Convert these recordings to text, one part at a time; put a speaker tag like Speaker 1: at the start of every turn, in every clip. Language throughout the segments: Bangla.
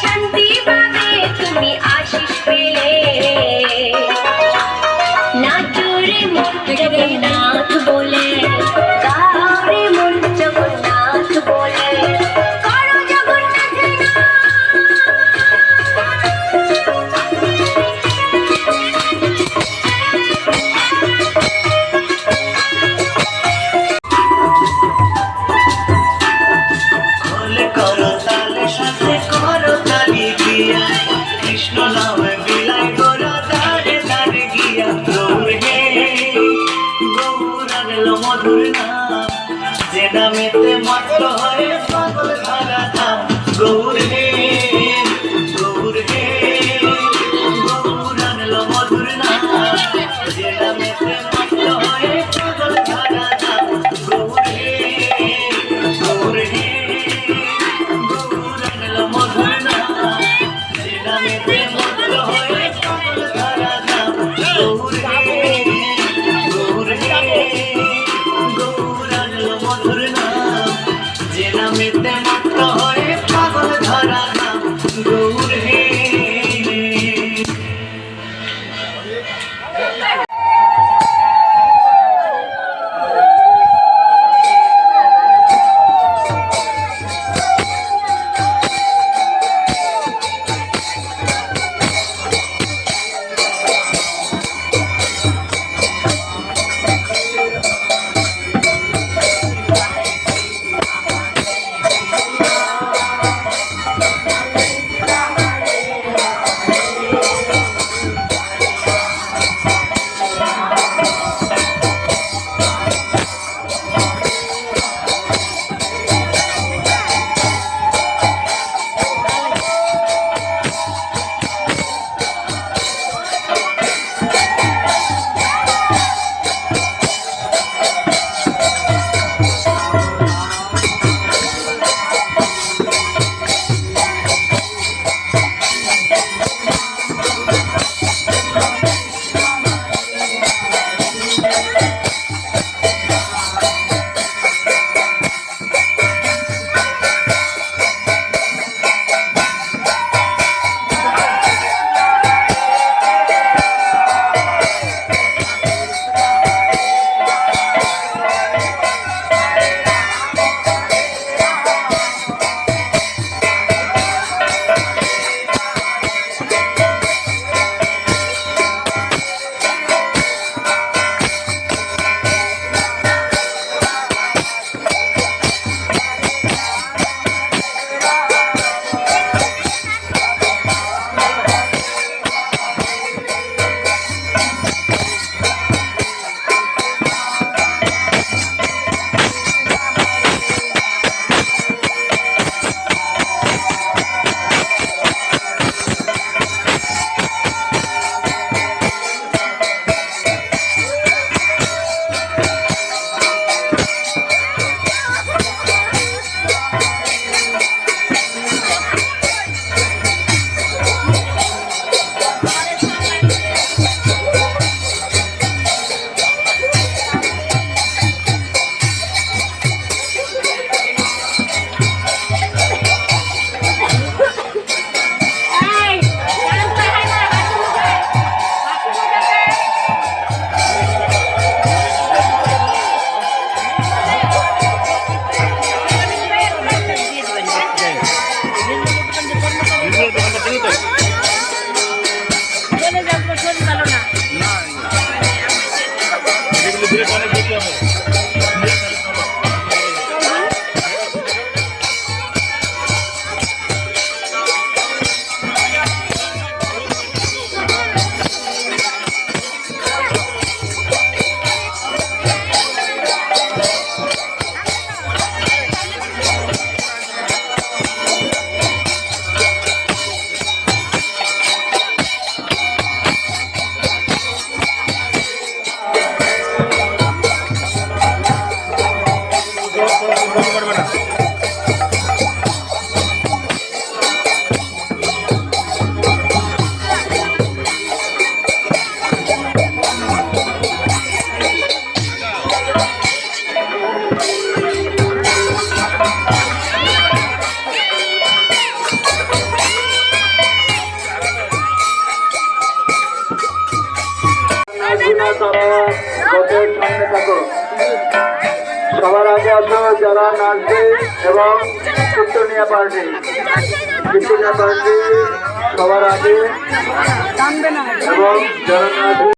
Speaker 1: शांति
Speaker 2: একমাত্র যারা নাচবে এবং কীর্তনিয়া পার্টি কীর্তনিয়া পার্টি সবার আগে এবং যারা নাচবে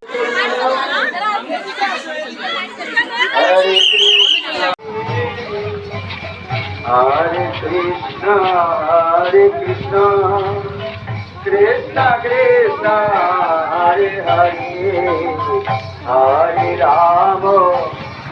Speaker 2: Hare Krishna, Hare Krishna, Krishna Krishna, Hare Hare, Hare Rama,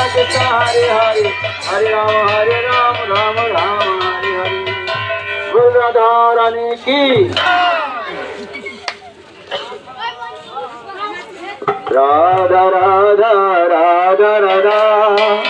Speaker 2: Krishna Krishna Hare Hare Hare Ram हरे राम राम राम हरे हरे गुरुधारणी की राधा राधा राधा राधा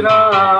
Speaker 2: কৃষ্ণ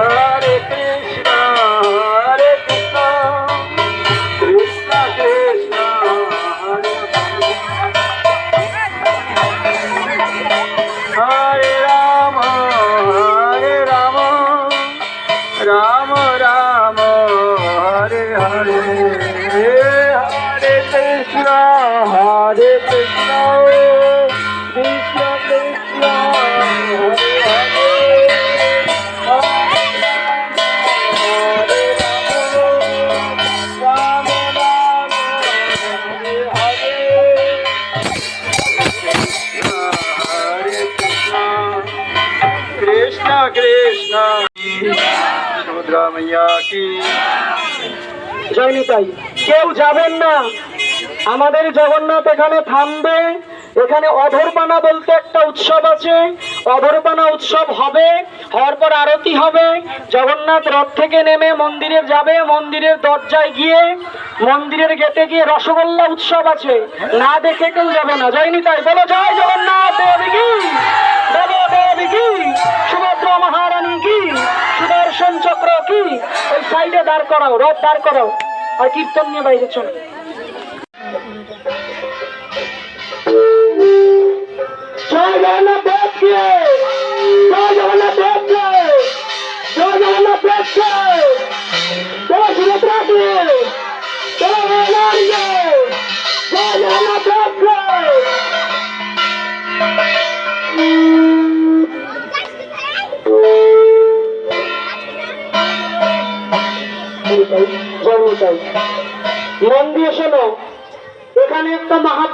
Speaker 2: হরে কৃষ্ণ
Speaker 3: জয় নিতাই কেউ যাবেন না। আমাদের জগন্নাথ এখানে থামবে। এখানে অধরপানা বলতে একটা উৎসব আছে। অধরপানা উৎসব হবে, হওয়ার পর আরতি হবে। জগন্নাথ রথ থেকে নেমে মন্দিরে যাবে। মন্দিরের দরজায় গিয়ে মন্দিরের গেটে গিয়ে রসগোল্লা উৎসব আছে। না দেখে কেউ যাবে না। জয় তাই। বলো জয় জগন্নাথ, দেবী কি? বলো কি? সুভদ্রা মহারানী কি? সুদর্শন চক্র কি? ওই সাইডে দাঁড় করাও, রথ দাঁড় করাও। আর কীর্তন নিয়ে বাইরে চলো। নিতাই। মন দিয়ে শোনো এখানে একটা মহা